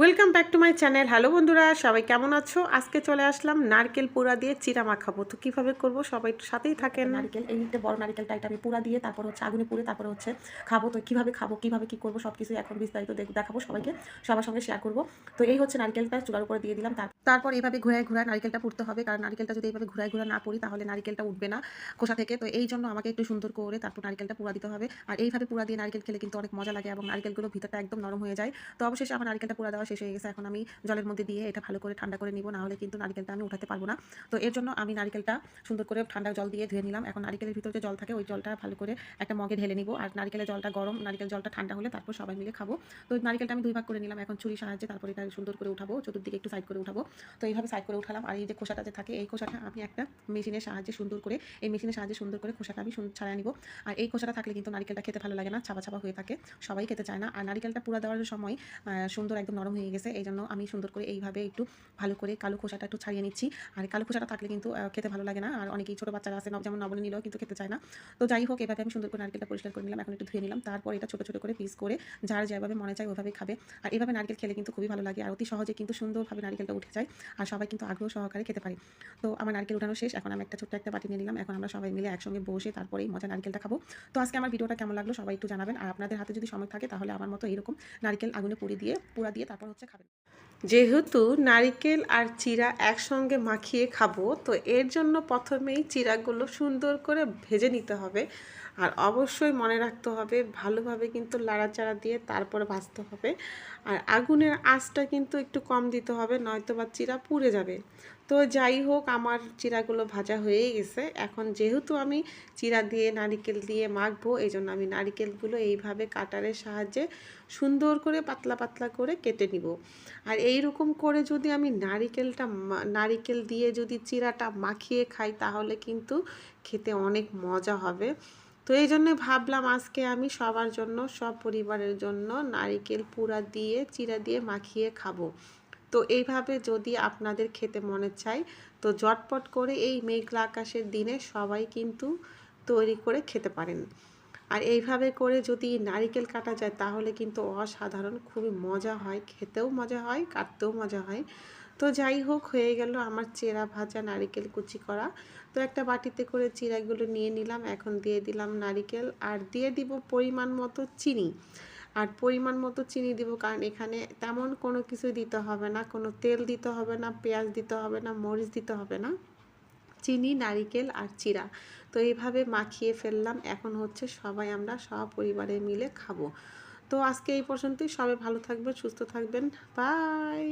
Welcome back to my channel hello বন্ধুরা, সবাই কেমন আছো? আজকে চলে আসলাম নারকেল পোড়া দিয়ে চিরা মাখাবো তো কীভাবে করব? সবাই সাথেই থাকেন। নারকেল, এই যে বড় নারকেলটা, এটা আমি পুরা দিয়ে তারপর হচ্ছে আগুনে পুড়ে তারপর হচ্ছে খাব। তো কীভাবে খাব, কীভাবে কী করব সব কিছু এখন বিস্তারিত দেখাবো সবাইকে। সবার সঙ্গে শেয়ার করব। তো এই হচ্ছে নারকেলটা, চুলার উপরে দিয়ে দিলাম। তারপর এইভাবে ঘুরায় ঘুরায় নারকেলটা পুড়তে হবে। কারণ নারকেলটা যদি এইভাবে ঘুরায় ঘুরায় না পুড়ি, তাহলে নারকেলটা উঠবে না খোসা থেকে। তো এই জন্য আমাকে একটু সুন্দর করে তারপর নারকেলটা পুরা দিতে হবে। আর এইভাবে পুরা দিয়ে নারকেল খেলে কিন্তু অনেক মজা লাগে এবং নারকেলগুলো ভিতরটা একদম নরম হয়ে যায়। তো অবশেষে আমার নারকেলটা পুরা দেওয়া শেষ হয়ে গেছে, এখন আমি জলের মধ্যে দিয়ে এটা ভালো করে ঠান্ডা করে নিব না হলে কিন্তু নারকেলটা আমি উঠাতে পারব না। তো এর জন্য আমি নারকেলটা সুন্দর করে ঠান্ডা জল দিয়ে ধুয়ে নিলাম। এখন নারকেলের ভিতরে যে জল থাকে, ওই জলটা ভালো করে একটা মগে ঢেলে নিব। আর নারকেলের জলটা গরম, নারকেল জলটা ঠান্ডা হলে তারপর সবাই মিলে খাব। তো নারকেলটা আমি দুই ভাগ করে নিলাম। এখন ছুরি সাহায্যে তারপর এটা সুন্দর করে উঠাবো, চতুর্দিকে একটু সাইড করে উঠাবো। তো এইভাবে সাইড করে উঠালাম। আর এই যে খোসাটা যে থাকে, এই খোসাটা আমি একটা মেশিনের সাহায্যে সুন্দর করে, এই মেশিনের সাহায্যে সুন্দর করে খোসাটা আমি ছাড়াই নিব। আর এই খোসাটা থাকলে কিন্তু নারকেলটা খেতে ভালো লাগে না, ছাপা ছাপা হয়ে থাকে। সবাই খেতে চায় না। আর নারকেলটা পুরো দেওয়ার সময় সুন্দর একদম নরম হয়ে গেছে। এই জন্য আমি সুন্দর করে এইভাবে একটু ভালো করে কালো খোসাটা একটু ছাড়িয়ে নিচ্ছি। আর কালো খোসাটা থাকলে কিন্তু খেতে ভালো লাগে না। আর অনেকেই ছোটো বাচ্চারা আছে যেমন নবলে নিলেও কিন্তু খেতে চায় না। তো যাই হোক, এভাবে আমি সুন্দর করে নারকেলটা পরিষ্কার করে নিলাম। এখন একটু ধুয়ে নিলাম। তারপর এটা ছোটো ছোটো করে পিস করে যার যেভাবে মনে চায় ওইভাবে খাবে। আর এভাবে নারকেল খেলে কিন্তু খুবই ভালো লাগে। আর অতি সহজে কিন্তু সুন্দরভাবে নারকেলটা উঠে যায়। আর সবাই কিন্তু আগ্রহ সহকারে খেতে পারে। তো আমার নারকেল উঠানো শেষ। এখন আমি একটা ছোট্ট একটা বাটি নিয়ে নিলাম। এখন আমরা সবাই মিলে একসঙ্গে বসে তারপরেই মজা নারকেলটা খাব। তো আজকে আমার ভিডিওটা কেমন লাগল সবাই একটু জানাবেন। আর আপনাদের হাতে যদি সময় থাকে, তাহলে আমার মতো এরকম নারকেল আগুনে পুড়ে দিয়ে পুরা দিয়ে তারপর হচ্ছে খাবেন যেহেতু নারকেল আর চিরা একসঙ্গে মাখিয়ে খাব, তো এর জন্য প্রথমেই চিরাগুলো সুন্দর করে ভেজে নিতে হবে। আর অবশ্যই মনে রাখতে হবে, ভালোভাবে কিন্তু লাড়াচাড়া দিয়ে তারপরে ভাজতে হবে। আর আগুনের আঁচটা কিন্তু একটু কম দিতে হবে নয়তো বা চিরা পুড়ে যাবে। তো যাই হোক, আমার চিরাগুলো ভাজা হয়েই গেছে। এখন যেহেতু আমি চিরা দিয়ে, নারিকেল দিয়ে মাখবো এই জন্য আমি নারিকেলগুলো এইভাবে কাটারের সাহায্যে সুন্দর করে পাতলা পাতলা করে কেটে নিব। আর এই রকম করে যদি আমি নারিকেলটা নারিকেল দিয়ে যদি চিরাটা মাখিয়ে খাই তাহলে কিন্তু খেতে অনেক মজা হবে। তো এই জন্য ভাবলাম আজকে আমি সবার জন্য, সব পরিবারের জন্য নারিকেল পুরা দিয়ে, চিরা দিয়ে মাখিয়ে খাব। তো এইভাবে যদি আপনাদের খেতে মনে চায় তো জটপট করে এই মেঘলা আকাশের দিনে সবাই কিন্তু তৈরি করে খেতে পারেন। আর এইভাবে করে যদি নারিকেল কাটা যায়, তাহলে কিন্তু অসাধারণ, খুবই মজা হয়, খেতেও মজা হয়, কাটতেও মজা হয়। তো যাই হোক, হয়ে গেল আমার চেরা ভাজা নারিকেল কুচি করা। তো একটা বাটিতে করে চিরাগুলো নিয়ে নিলাম, এখন দিয়ে দিলাম নারিকেল আর দিয়ে দিব পরিমাণ মতো চিনি। আর পরিমাণ মতো চিনি দিব কারণ এখানে তেমন কোনো কিছু দিতে হবে না, কোনো তেল দিতে হবে না, পেঁয়াজ দিতে হবে না, মরিচ দিতে হবে না। চিনি, নারিকেল আর চিরা। তো এইভাবে মাখিয়ে ফেললাম। এখন হচ্ছে সবাই আমরা সপরিবারে মিলে খাব। তো আজকে এই পর্যন্তই। সবাই ভালো থাকবেন, সুস্থ থাকবেন। বাই!